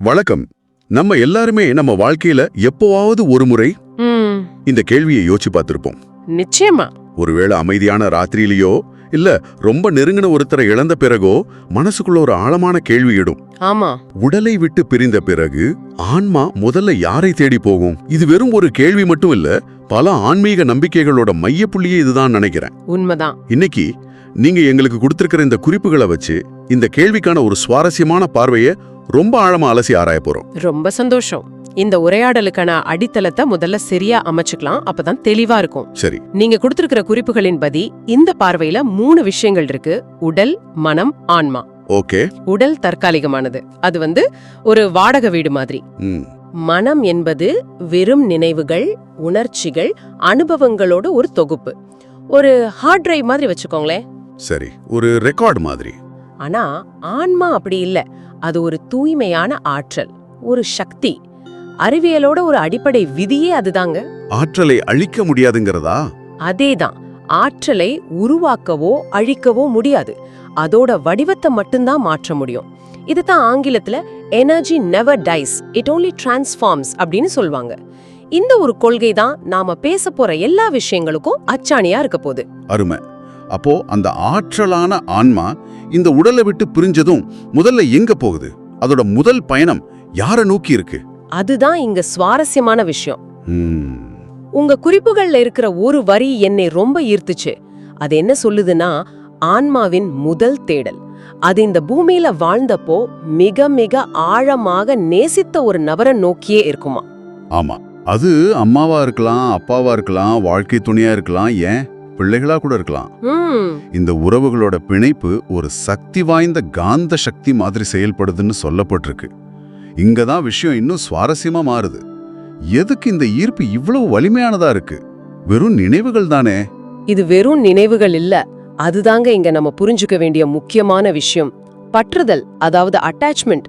வணக்கம். நம்ம எல்லாருமே நம்ம வாழ்க்கையில எப்போவாவது ஒரு முறை இந்த கேள்வியை யோசிச்சு பார்த்திருப்போம். நிச்சயமா. ஒருவேளை அமைதியான ராத்திரியிலயோ இல்ல ரொம்ப நெருங்கின ஒருத்தரை இழந்த பிறகோ மனசுக்குள்ள ஒரு ஆழமான கேள்வி இடும் ஆமா. உடலை விட்டு பிரிந்த பிறகு ஆன்மா முதல்ல யாரை தேடி போகும்? இது வெறும் ஒரு கேள்வி மட்டும் இல்ல பல ஆன்மீக நம்பிக்கைகளோட மையப்புள்ளியே இதுதான் நினைக்கிறேன். உண்மைதான். இன்னைக்கு நீங்க எங்களுக்கு கொடுத்திருக்கிற இந்த குறிப்புகளை வச்சு இந்த கேள்விக்கான ஒரு சுவாரஸ்யமான பார்வையை ரொம்ப ஆழமா அலசி ஆராய போறோம். ரொம்ப சந்தோஷம். இந்த உரையாடலுக்கான அடித்தளத்தை முதல்ல சரியா அமைச்சுக்கலாம். அப்பதான் தெளிவா இருக்கும். சரி. நீங்க கொடுத்திருக்கிற குறிப்புகளின்படி இந்த பார்வையில மூணு விஷயங்கள் இருக்கு. உடல் மனம் ஆன்மா. ஓகே. உடல் தற்காலிகமானது. அது வந்து ஒரு வாடகை வீடு மாதிரி. ம். மனம் என்பது வெறும் நினைவுகள் உணர்ச்சிகள் அனுபவங்களோட ஒரு தொகுப்பு. ஒரு ஹார்ட் டிரைவ் மாதிரி வச்சுக்கோங்களேன். சரி. ஒரு ரெக்கார்ட் மாதிரி. ஆனா ஆன்மா அப்படி இல்ல. அது ஒரு தூய்மையான ஆற்றல் ஒரு சக்தி. அறிவியலோட ஒரு அடிப்படை விதியே அதுதாங்க. ஆற்றலை அழிக்க முடியாதுங்கிறதா? அதேதான். ஆற்றலை உருவாக்கவோ அழிக்கவோ முடியாது. அதோட வடிவத்தை மட்டும்தான் மாற்ற முடியும். இதுதான் ஆங்கிலத்துல energy never dies it only transforms அப்படின்னு சொல்லுவாங்க. இந்த ஒரு கொள்கை தான் நாம பேச போற எல்லா விஷயங்களுக்கும் அச்சாணியா இருக்க போகுது. அருமை. அப்போ அந்த ஆற்றலான ஆன்மா இந்த உடலை விட்டு பிரிஞ்சதும் முதல்ல எங்க போகுது? அதோட முதல் பயணம் யாரை நோக்கி இருக்கு? அதுதான் இங்க சுவாரஸ்யமான விஷயம். உங்க குறிப்புகள்ல இருக்கிற ஒரு வரி என்னை ரொம்ப ஈர்த்துச்சு. அது என்ன சொல்லுதுன்னா ஆன்மாவின் முதல் தேடல். அது இந்த பூமியில வாழ்ந்தப்போ மிக மிக ஆழமாக நேசித்த ஒரு நபரை நோக்கியே இருக்குமா? ஆமா. அது அம்மாவா இருக்கலாம் அப்பாவா இருக்கலாம் வாழ்க்கை துணையா இருக்கலாம் ஏன்? பிள்ளைகளா கூட இருக்கலாம். இந்த உறவுகளோட பிணைப்பு ஒரு சக்தி வாய்ந்த காந்த சக்தி மாதிரி செயல்படுதுன்னு சொல்லப்பட்டிருக்கு. இங்க தான் விஷயம் இன்னும் சுவாரஸ்யமா மாறுது. எதுக்கு இந்த ஈர்ப்பு இவ்வளவு வலிமையானதா இருக்கு? வெறும் நினைவுகள் தானே? இது வெறும் நினைவுகள் இல்ல. அதுதாங்க இங்க நம்ம புரிஞ்சுக்க வேண்டிய முக்கியமான விஷயம். பற்றுதல் அதாவது அட்டாச்மெண்ட்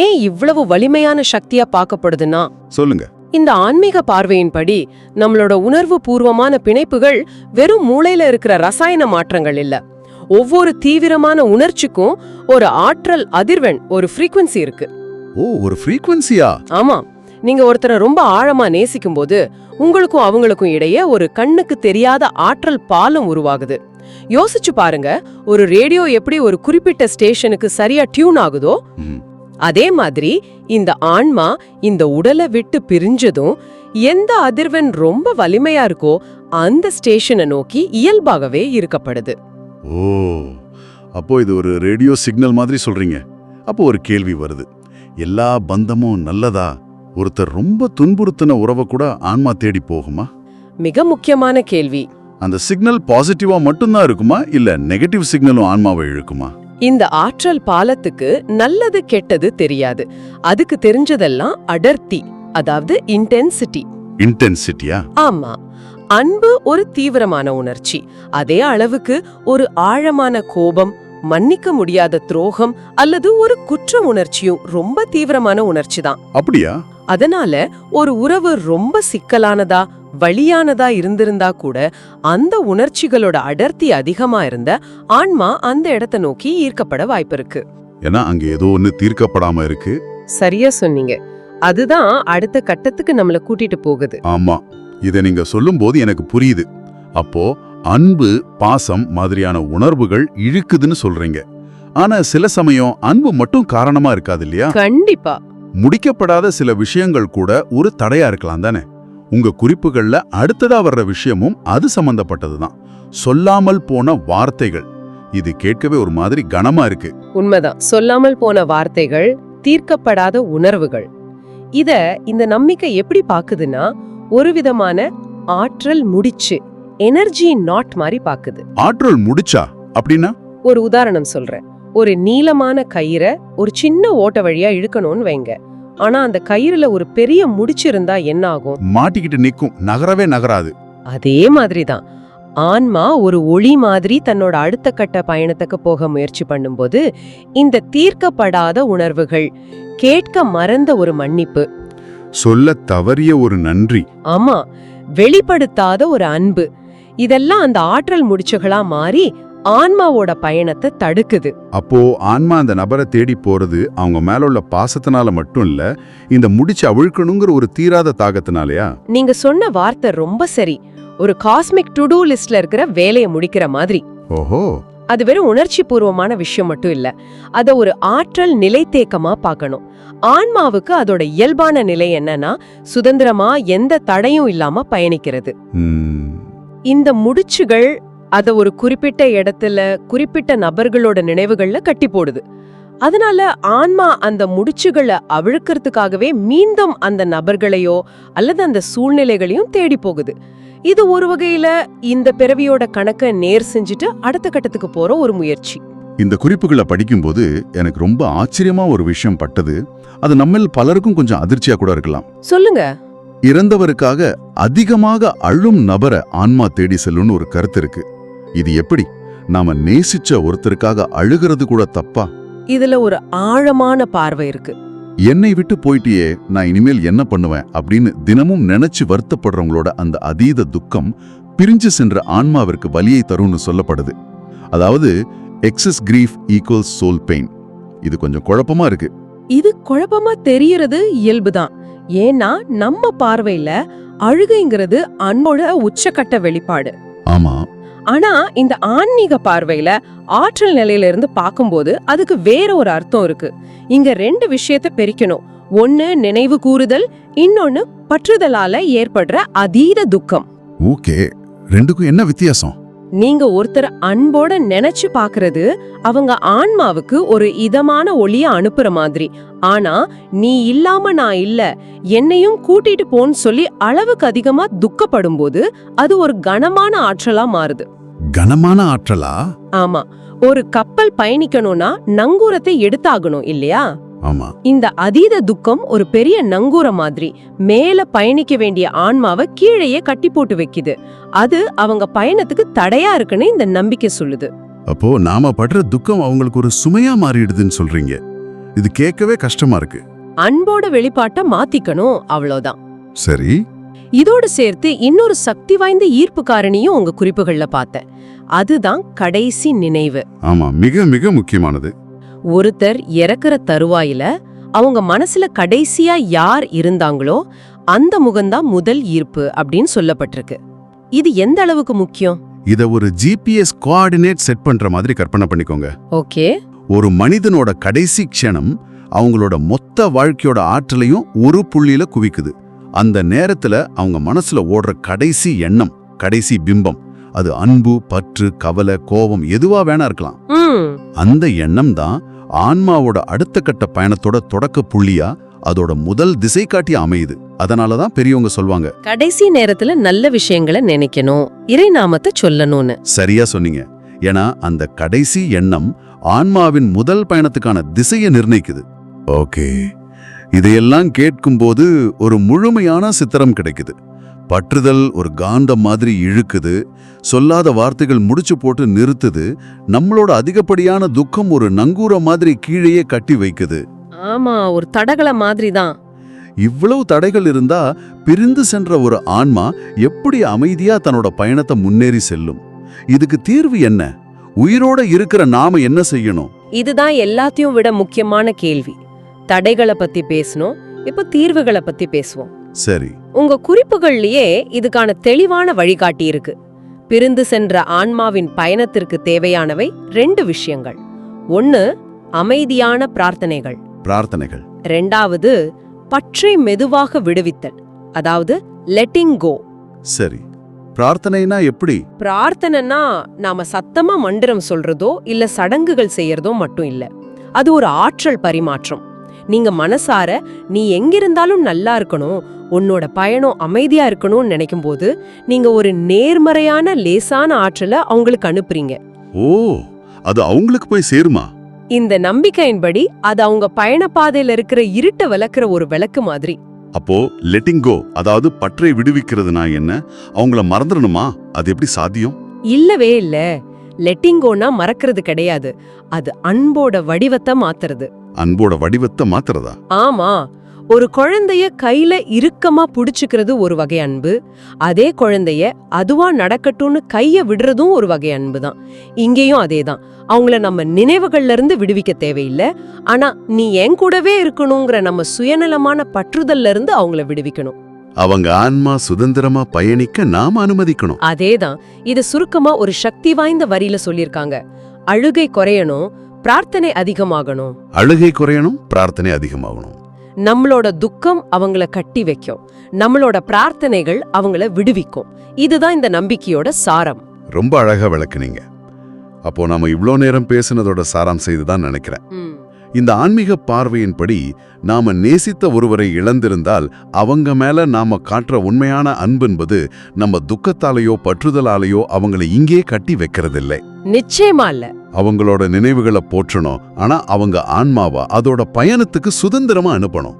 ஏன் இவ்வளவு வலிமையான சக்தியா பார்க்கப்படுதுன்னா? சொல்லுங்க. இந்த ஆன்மீக பார்வையின்படி நம்மளோட உணர்வு பூர்வமான பிணைப்புகள் வெறும் மூளையில இருக்கிற ரசாயன மாற்றங்கள் இல்ல. ஒவ்வொரு தீவிரமான உணர்ச்சிக்கும் ஒரு ஆற்றல் அதிர்வெண் ஒரு ஃப்ரீக்வன்சி இருக்கு. ஓ ஒரு ஃப்ரீக்வன்சியா ஆமா. நீங்க ஒருத்தரை ரொம்ப ஆழமா நேசிக்கும் போது உங்களுக்கும் அவங்களுக்கும் இடையே ஒரு கண்ணுக்கு தெரியாத ஆற்றல் பாலம் உருவாகுது. யோசிச்சு பாருங்க ஒரு ரேடியோ எப்படி ஒரு குறிப்பிட்ட ஸ்டேஷனுக்கு சரியா டியூன் ஆகுதோ அதே மாதிரி இந்த ஆன்மா இந்த உடலை விட்டு பிரிஞ்சதும் எந்த அதிர்வெண் ரொம்ப வலிமையா இருக்கோ அந்த ஸ்டேஷனை நோக்கி இயல்பாகவே இருக்கப்படுது ஓ அப்போ இது ஒரு ரேடியோ சிக்னல் மாதிரி சொல்றீங்க. அப்போ ஒரு கேள்வி வருது. எல்லா பந்தமும் நல்லதா? ஒருத்தர் ரொம்ப துன்புறுத்தின உறவை கூட ஆன்மா தேடி போகுமா? மிக முக்கியமான கேள்வி. அந்த சிக்னல் பாசிட்டிவா மட்டும்தான் இருக்குமா? இல்ல நெகட்டிவ் சிக்னலும் ஆன்மாவை இழுக்குமா? இந்த ஆற்றல் பாலத்துக்கு நல்லது கெட்டது தெரியாது. அதுக்கு தெரிஞ்சதெல்லாம் அடர்த்தி அதாவது இன்டென்சிட்டி இன்டென்சிட்டியா ஆமா. அன்பு ஒரு தீவிரமான உணர்ச்சி. அதே அளவுக்கு ஒரு ஆழமான கோபம் மன்னிக்க முடியாத துரோகம் அல்லது ஒரு குற்ற உணர்ச்சியும் ரொம்ப தீவிரமான உணர்ச்சி தான். அப்படியா? அதனால ஒரு உறவு ரொம்ப சிக்கலானதா வலியானதா இருந்திருந்தா கூட அந்த உணர்ச்சிகளோட அடர்த்தி அதிகமா இருந்த ஆன்மா அந்த இடத்தை நோக்கி ஈர்க்கப்பட வாய்ப்பிருக்கு. ஏன்னா அங்க ஏதோ ஒண்ணு தீர்க்கப்படாம இருக்கு. சரியா சொன்னீங்க. அதுதான் அடுத்த கட்டத்துக்கு நம்மள கூட்டிட்டு போகுது. ஆமா. இதை நீங்க சொல்லும்போது எனக்கு புரியுது. அப்போ அன்பு பாசம் மாதிரியான உணர்வுகள் இழுக்குதுன்னு சொல்றீங்க. ஆனா சில சமயம் அன்பு மட்டும் காரணமா இருக்காது இல்லையா? கண்டிப்பா. முடிக்கப்படாத சில விஷயங்கள் கூட ஒரு தடையா இருக்கலாம் தானே? உங்க குறிப்புகள்ல அடுத்ததா வர்ற விஷயமும் அது சம்பந்தப்பட்டதுதான். சொல்லாமல் போன வார்த்தைகள். இது கேட்கவே ஒரு மாதிரி கனமா இருக்கு. உண்மைதான். சொல்லாமல் போன வார்த்தைகள் தீர்க்கப்படாத உணர்வுகள். இத இந்த நம்பிக்கை எப்படி பாக்குதுன்னா ஒரு விதமான ஆற்றல் முடிச்சு எனர்ஜி நாட் மாதிரி பாக்குது. ஆற்றல் முடிச்சா? அப்படின்னா? ஒரு உதாரணம் சொல்றேன். ஒரு நீளமான கயிறை ஒரு சின்ன ஓட்ட வழியா இழுக்கணும்னு வைங்க. ஆனா அந்த கயிறுல ஒரு பெரிய முடிச்சு இருந்தா என்ன ஆகும் மாட்டிக்கிட்டு நிக்கும். நகரவே நகராது. அதே மாதிரிதான். ஆன்மா ஒரு ஒளி மாதிரி தன்னோட அடுத்த கட்ட பயணத்துக்கு போக முயற்சி பண்ணும்போது இந்த தீர்க்கப்படாத உணர்வுகள் கேட்க மறந்த ஒரு மன்னிப்பு. சொல்ல தவறிய ஒரு நன்றி. ஆமா வெளிப்படுத்தாத ஒரு அன்பு. இதெல்லாம் அந்த ஆற்றல் முடிச்சுகளா மாறி ஆன்மாவோட பயணத்தை தடுக்குது. அப்போ ஆன்மா அந்த நபரை தேடி போறது அவங்க மேல உள்ள பாசத்தினால மட்டும் இல்ல இந்த முடிச்சு அவிழ்க்கணுங்கிற ஒரு தீராத தாகத்தினாலயா? நீங்க சொன்ன வார்த்தை ரொம்ப சரி. ஒரு காஸ்மிக் டு டூ லிஸ்ட்ல இருக்கிற வேலையை முடிக்கிற மாதிரி. ஓஹோ. அது வெறும் உணர்ச்சி பூர்வமான விஷயம் மட்டும் இல்ல அத ஒரு ஆற்றல் நிலைத்தேக்கமா பார்க்கணும். ஆன்மாவுக்கு அதோட இயல்பான நிலை என்னன்னா சுதந்திரமா எந்த தடையும் இல்லாம பயணிக்கிறது. இந்த முடிச்சுகள் அத ஒரு குறிப்பிட்ட இடத்துல குறிப்பிட்ட நபர்களோட நினைவுகள்ல கட்டி போடுது. அதனால ஆன்மா அந்த முடிச்சுகளை அவிழ்க்கிறதுக்காகவே மீண்டும் அந்த நபர்களையோ அல்லது அந்த சூழ்நிலைகளையும் தேடி போகுது. இது ஒரு வகையில இந்த பிறவியோட கணக்க நேர் செஞ்சுட்டு அடுத்த கட்டத்துக்கு போற ஒரு முயற்சி. இந்த குறிப்புகளை படிக்கும்போது எனக்கு ரொம்ப ஆச்சரியமா ஒரு விஷயம் பட்டது. அது நம்மில் பலருக்கும் கொஞ்சம் அதிர்ச்சியா கூட இருக்கலாம். சொல்லுங்க. இறந்தவருக்காக அதிகமாக அழும் நபரை ஆன்மா தேடி செல்லும்னு ஒரு கருத்து இருக்கு. இது எப்படி? நாம நேசிச்ச ஒருத்தருக்காக அழுகிறது கூட தப்பா? இதுல ஒரு ஆழமான பார்வை இருக்கு. என்னை விட்டு போயிட்டியே நான் இனிமேல் என்ன பண்ணுவேன் அப்படின்னு தினமும் நினைச்சு வருத்தப்படுறவங்களோட அந்த அதீத துக்கம் பிரிஞ்சு சென்ற ஆன்மாவிற்கு வலியை தரும்னு சொல்லப்படுது. அதாவது excess grief equals soul pain இது கொஞ்சம் குழப்பமா இருக்கு. இது குழப்பமா தெரியறது இயல்புதான். ஏன்னா நம்ம பார்வையில அழுகைங்கிறது அன்போட உச்சக்கட்ட வெளிப்பாடு. ஆமா. ஆனா இந்த ஆன்மீக பார்வையில ஆற்றல் நிலையில இருந்து பார்க்கும்போது அதுக்கு வேற ஒரு அர்த்தம் இருக்கு. இங்க ரெண்டு விஷயத்த பிரிக்கணும். ஒன்னு நினைவு கூறுதல் இன்னொன்னு பற்றுதலால ஏற்படுற அதீத துக்கம். ஓகே. ரெண்டுக்கும் என்ன வித்தியாசம்? நீங்க ஒருத்தர் அன்போட நினைச்சு பாக்குறது அவங்க ஆன்மாவுக்கு ஒரு இதமான ஒளிய அனுப்புற மாதிரி. ஆனா நீ இல்லாம நான் இல்ல என்னையும் கூட்டிட்டு போன்னு சொல்லி அளவுக்கு அதிகமா துக்கப்படும் போது அது ஒரு கனமான ஆற்றலா மாறுது. கனமான ஆற்றலா? ஆமா. ஒரு கப்பல் பயணிக்கணும்னா நங்கூரத்தை எடுத்தாகணும் இல்லையா? ஆமா. இந்த அதீத துக்கம் ஒரு பெரிய நங்கூர மாதிரி. மேல பயணிக்க வேண்டிய ஆன்மாவை கீழேயே கட்டி போட்டு வைக்குது. அது அவங்க பயணத்துக்கு தடையா இருக்குன்னு இந்த நம்பிக்கை சொல்லுது. அப்போ நாம படுற துக்கம் அவங்களுக்கு ஒரு சுமையா மாறிடுதுன்னு சொல்றீங்க. இது கேட்கவே கஷ்டமா இருக்கு. அன்போட வெளிப்பாட்டை மாத்திக்கணும் அவ்வளவுதான். சரி. இதோடு சேர்த்து இன்னொரு சக்தி வாய்ந்த ஈர்ப்பு காரணியும் உங்க குறிப்புகள்ல பார்த்தேன். அதுதான் கடைசி நினைவு. ஆமா மிக மிக முக்கியமானது. ஒருத்தர் இறக்குற தருவாயில அவங்க மனசுல கடைசியா யார் இருந்தாங்களோ அந்த முகம்தான் முதல் ஈர்ப்பு அப்படின்னு சொல்லப்பட்டிருக்கு. இது எந்த அளவுக்கு முக்கியம்? இத ஒரு ஜிபிஎஸ் கோஆர்டினேட் செட் பண்ற மாதிரி கற்பனை பண்ணிக்கோங்க. ஓகே. ஒரு மனிதனோட கடைசி க்ஷணம் அவங்களோட மொத்த வாழ்க்கையோட ஆற்றலையும் ஒரு புள்ளியில குவிக்குது. அந்த நேரத்துல அவங்க மனசுல ஓடுற கடைசி எண்ணம் கடைசி பிம்பம் அது அன்பு பற்று கவலை கோபம் எதுவா வேணா இருக்கலாம். அந்த எண்ணம் தான் ஆன்மாவோட அடுத்த கட்ட பயணத்தோட தொடக்க புள்ளியா அதோட முதல் திசை காட்டி அமையுது. அதனால தான் பெரியவங்க சொல்வாங்க. கடைசி நேரத்துல நல்ல விஷயங்களை நினைக்கணும். இறை நாமத்தை சொல்லணும்னு. சரியா சொன்னீங்க. ஏன்னா அந்த கடைசி எண்ணம் ஆன்மாவின் முதல் பயணத்துக்கான திசையை நிர்ணயிக்குது. ஓகே. இதையெல்லாம் கேட்கும்போது ஒரு முழுமையான சித்திரம் கிடைக்குது. பற்றுதல் ஒரு காந்தம் மாதிரி இழுக்குது சொல்லாத வார்த்தைகள் முடிச்சு போட்டு நிறுத்துது நம்மளோட அதிகப்படியான துக்கம் ஒரு நங்கூர மாதிரி கீழேயே கட்டி வைக்குது. ஆமா ஒரு தடகள மாதிரி தான் இவ்வளவு தடைகள் இருந்தா பிரிந்து சென்ற ஒரு ஆன்மா எப்படி அமைதியா தன்னோட பயணத்தை முன்னேறி செல்லும்? இதுக்கு தீர்வு என்ன? உயிரோட இருக்கிற நாம என்ன செய்யணும்? இதுதான் எல்லாத்தையும் விட முக்கியமான கேள்வி. தடைகளை பத்தி பேசணும் இப்ப தீர்வுகளை பத்தி பேசுவோம். சரி. உங்க குறிப்புகள்லயே இதுக்கான தெளிவான வழிகாட்டி இருக்கு பிரிந்து சென்ற ஆன்மாவின் பயணத்திற்கு தேவையானவை ரெண்டு விஷயங்கள். ஒன்னு அமைதியான பிரார்த்தனைகள். பிரார்த்தனைகள். ரெண்டாவது பற்றை மெதுவாக விடுவித்தல். அதாவது லெட்டிங் கோ சரி. பிரார்த்தனைனா எப்படி? பிரார்த்தனைனா நாம சத்தமா மந்திரம் சொல்றதோ இல்ல சடங்குகள் செய்யறதோ மட்டும் இல்ல. அது ஒரு ஆற்றல் பரிமாற்றம். நீங்க மனசார நீ எங்கிருந்தாலும் நல்லா இருக்கணும் உன்னோட பயணம் அமைதியா இருக்கணும்னு நினைக்கும் போது நீங்க ஒரு நேர்மறையான லேசான ஆற்றலை அவங்களுக்கு அனுப்புறீங்க. ஓ அது அவங்களுக்கு போய் சேருமா? இந்த நம்பிக்கையின்படி அது அவங்க பயணப்பாதையில இருக்கிற இருட்டை விளக்குற ஒரு விளக்கு மாதிரி. அப்போ லெட்டிங் கோ அதாவது பற்றை விடுவிக்கிறதுனா என்ன? அவங்கள மறந்துடணுமா? அது எப்படி சாத்தியம்? இல்லவே இல்ல. லெட்டிங்கோனா மறக்கிறது கிடையாது. அது அன்போட வடிவத்தை மாத்துறது. அன்போட வடிவத்தை மாத்துறதா? ஆமா. ஒரு குழந்தைய கையில இறுக்கமா புடிச்சுக்கிறது ஒரு வகை அன்பு அதே குழந்தைய அதுவா நடக்கட்டும்னு கைய விடுறதும் ஒரு வகை அன்பு தான். இங்கேயும் அதேதான் அவங்கள நம்ம நினைவுகள்ல இருந்து விடுவிக்க தேவையில்லை. ஆனா நீ என் கூடவே இருக்கணுங்கிற நம்ம சுயநலமான பற்றுதல்ல இருந்து அவங்கள விடுவிக்கணும். அவங்க ஆன்மா சுதந்திரமா பயணிக்க நாம அனுமதிக்கணும். அதேதான் இது சுருக்கமா ஒரு சக்தி வாய்ந்த வரியில சொல்லிருக்காங்க அழுகை குறையணும் பிரார்த்தனை அதிகமாகணும். அழுகை குறையணும் பிரார்த்தனை அதிகமாகணும். நம்மளோட துக்கம் அவங்கள கட்டி வைக்கும். நம்மளோட பிரார்த்தனைகள் அவங்கள விடுவிக்கும். இதுதான் இந்த நம்பிக்கையோட சாரம். ரொம்ப அழகா விளக்குனீங்க. அப்போ நாம இவ்ளோ நேரம் பேசுனதோட சாராம்சம் இதுதான் நினைக்கிறேன். இந்த ஆன்மீக பார்வையின்படி நாம நேசித்த ஒருவரை இழந்திருந்தால் அவங்க மேல நாம காட்டுற உண்மையான அன்பென்பது நம்ம துக்கத்தாலேயோ பற்றுதலாலேயோ அவங்களை இங்கே கட்டி வைக்கிறதில்லை. நிச்சயமா இல்ல. அவங்களோட நினைவுகளை போற்றணும். ஆனா அவங்க ஆன்மாவா? அதோட பயணத்துக்கு சுதந்திரமா அனுப்பணும்.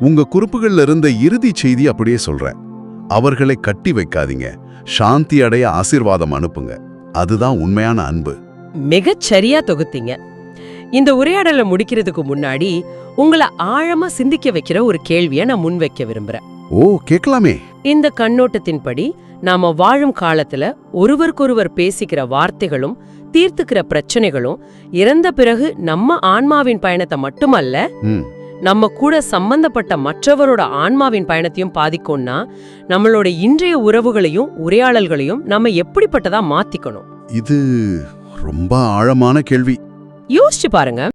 உங்க குறிப்புகள்ல இருந்த இறுதி செய்தி அப்படியே சொல்றேன். அவர்களை கட்டி வைக்காதீங்க. சாந்தி அடைய ஆசீர்வாதம் அனுப்புங்க. அதுதான் உண்மையான அன்பு. மிகச் சரியா தொகுத்தீங்க. இந்த உரையாடலை முடிக்கிறதுக்கு முன்னாடி உங்களை ஆழமா சிந்திக்க வைக்கிற ஒரு கேள்வியை நான் முன்வைக்க விரும்புறேன். ஓ கேட்கலாமே. இந்த கண்ணோட்டத்தின்படி நாம வாழும் காலத்துல ஒருவருக்கொருவர் பேசிக்கிற வார்த்தைகளும் தீர்த்துக்கிற பிரச்சனைகளும் இறந்த பிறகு நம்ம ஆன்மாவின் பயணத்தை மட்டுமல்ல நம்ம கூட சம்பந்தப்பட்ட மற்றவரோட ஆன்மாவின் பயணத்தையும் பாதிக்கும்னா நம்மளோட இன்றைய உறவுகளையும் உரையாடல்களையும் நம்ம எப்படிப்பட்டதா மாத்திக்கணும்? இது ரொம்ப ஆழமான கேள்வி. யோசிச்சு பாருங்க.